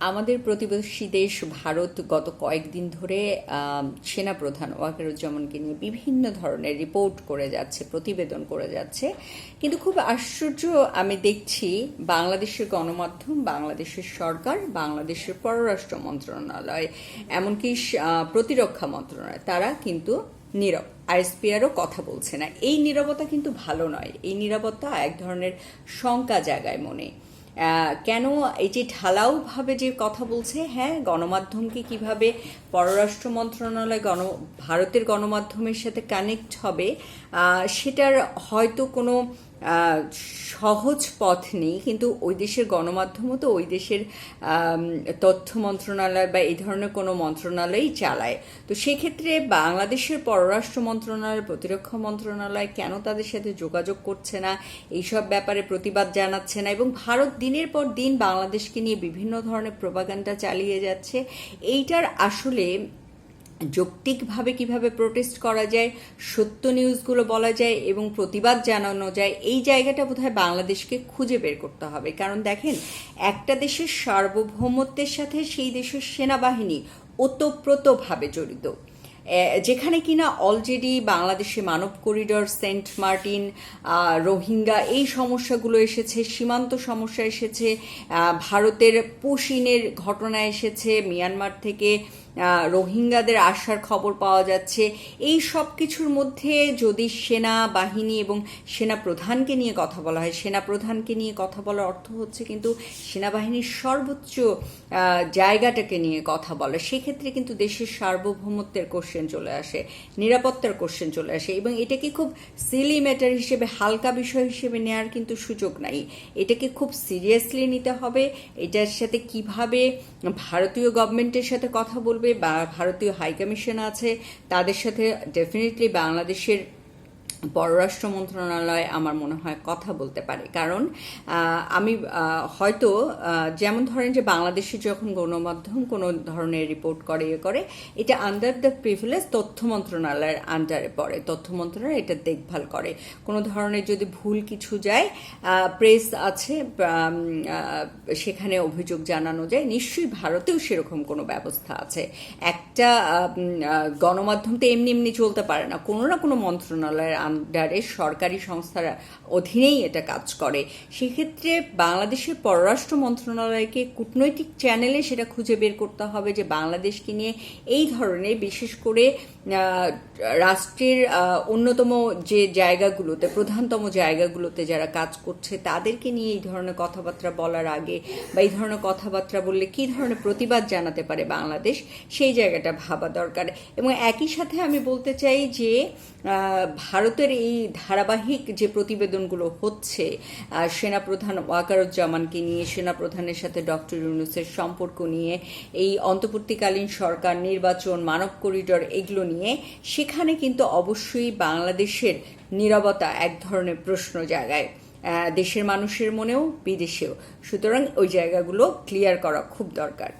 আমাদের প্রতিবেশী দেশ ভারত গত কয়েকদিন ধরে সেনাপ্রধান ওয়াকারুজ্জামানকে নিয়ে বিভিন্ন ধরনের রিপোর্ট করে যাচ্ছে, প্রতিবেদন করে যাচ্ছে। কিন্তু খুব আশ্চর্য, আমি দেখছি বাংলাদেশের গণমাধ্যম, বাংলাদেশের সরকার, বাংলাদেশের পররাষ্ট্র মন্ত্রণালয়, এমনকি প্রতিরক্ষা মন্ত্রণালয়, তারা কিন্তু নীরব। আইএসপিআরও কথা বলছে না। এই নীরবতা কিন্তু ভালো নয়। এই নীরবতা এক ধরনের শঙ্কা জাগায় মনে। কেন এই যে ঢালাওভাবে যে কথা বলছে হ্যাঁ গণমাধ্যমকে কীভাবে পররাষ্ট্র মন্ত্রণালয় গণ, ভারতের গণমাধ্যমের সাথে কানেক্ট হবে সেটার হয়তো কোনো সহজ পথ নেই, কিন্তু ওই দেশের গণমাধ্যমও তো ওই দেশের তথ্য মন্ত্রণালয় বা এই ধরনের কোনো মন্ত্রণালয়ই চালায়। তো সেক্ষেত্রে বাংলাদেশের পররাষ্ট্র মন্ত্রণালয়, প্রতিরক্ষা মন্ত্রণালয় কেন তাদের সাথে যোগাযোগ করছে না? এইসব ব্যাপারে প্রতিবাদ জানাচ্ছে না এবং ভারত দিনের পর দিন বাংলাদেশকে নিয়ে বিভিন্ন ধরনের প্রোপাগান্ডা চালিয়ে যাচ্ছে। এইটার আসলে যৌক্তিকভাবে কীভাবে প্রোটেস্ট করা যায়, সত্য নিউজগুলো বলা যায় এবং প্রতিবাদ জানানো যায়, এই জায়গাটা বোধহয় বাংলাদেশকে খুঁজে বের করতে হবে। কারণ দেখেন, একটা দেশের সার্বভৌমত্বের সাথে সেই দেশের সেনাবাহিনী ওতপ্রোতভাবে জড়িত। যেখানে কিনা অলরেডি বাংলাদেশে মানব করিডর সেন্ট মার্টিন রোহিঙ্গা এই সমস্যাগুলো এসেছে, সীমান্ত সমস্যা এসেছে ভারতের পুশিনের ঘটনা এসেছে, মিয়ানমার থেকে রোহিঙ্গাদের আসার খবর পাওয়া যাচ্ছে। এই সব কিছুর মধ্যে যদি সেনা বাহিনী এবং সেনা প্রধানকে নিয়ে কথা বলা হয় সেনা প্রধানকে নিয়ে কথা বলার অর্থ হচ্ছে কিন্তু সেনাবাহিনীর সর্বোচ্চ জায়গাটাকে নিয়ে কথা বলা। সেক্ষেত্রে কিন্তু দেশের সার্বভৌমত্বের কোশ্চেন চলে আসে, নিরাপত্তার কোশ্চেন চলে আসে এবং এটাকে খুব সিলি ম্যাটার হিসেবে, হালকা বিষয় হিসেবে নেওয়ার কিন্তু সুযোগ নাই। এটাকে খুব সিরিয়াসলি নিতে হবে। এটার সাথে কীভাবে ভারতীয় গভর্নমেন্টের সাথে কথা বলবে বা ভারতীয় হাইকমিশন আছে তাদের সাথে ডেফিনেটলি বাংলাদেশের পররাষ্ট্র মন্ত্রণালয় আমার মনে হয় কথা বলতে পারে। কারণ আমি হয়তো যেমন ধরেন যে বাংলাদেশে যখন গণমাধ্যম কোনো ধরনের রিপোর্ট করে ইয়ে করে, এটা আন্ডার দ্য প্রিভিলেজ তথ্য মন্ত্রণালয়ের আন্ডারে পড়ে। তথ্য মন্ত্রণালয় এটা দেখভাল করে। কোনো ধরনের যদি ভুল কিছু যায় প্রেস আছে সেখানে অভিযোগ জানানো যায়, নিশ্চয়ই ভারতেও সেরকম কোনো ব্যবস্থা আছে। একটা গণমাধ্যম তো এমনি এমনি চলতে পারে না। কোনো না কোনো মন্ত্রণালয়ের আন্ডারে সরকারি সংস্থার অধীনেই এটা কাজ করে। সেক্ষেত্রে বাংলাদেশের পররাষ্ট্র মন্ত্রণালয়কে কূটনৈতিক চ্যানেলে সেটা খুঁজে বের করতে হবে যে বাংলাদেশকে নিয়ে এই ধরনের বিশেষ করে রাষ্ট্রের অন্যতম যে জায়গাগুলোতে প্রধানতম জায়গাগুলোতে যারা কাজ করছে তাদেরকে নিয়ে এই ধরনের কথাবার্তা বলার আগে বা এই ধরনের কথাবার্তা বললে কি ধরনের প্রতিবাদ জানাতে পারে বাংলাদেশ? সেই জায়গাটা ভাবা দরকার। এবং একই সাথে আমি বলতে চাই যে আহ, ভারতের এই ধারাবাহিক যে প্রতিবেদনগুলো হচ্ছে সেনাপ্রধান ওয়াকারুজ্জামানকে নিয়ে সেনাপ্রধানের সাথে ডক্টর ইউনুসের সম্পর্ক নিয়ে এই অন্তর্বর্তীকালীন সরকার নির্বাচন মানব করিডর এগুলো নিয়ে সেখানে কিন্তু অবশ্যই বাংলাদেশের নীরবতা এক ধরনের প্রশ্ন আহ, দেশের মানুষের মনেও বিদেশেও। সুতরাং ওই জায়গাগুলো ক্লিয়ার করা খুব দরকার।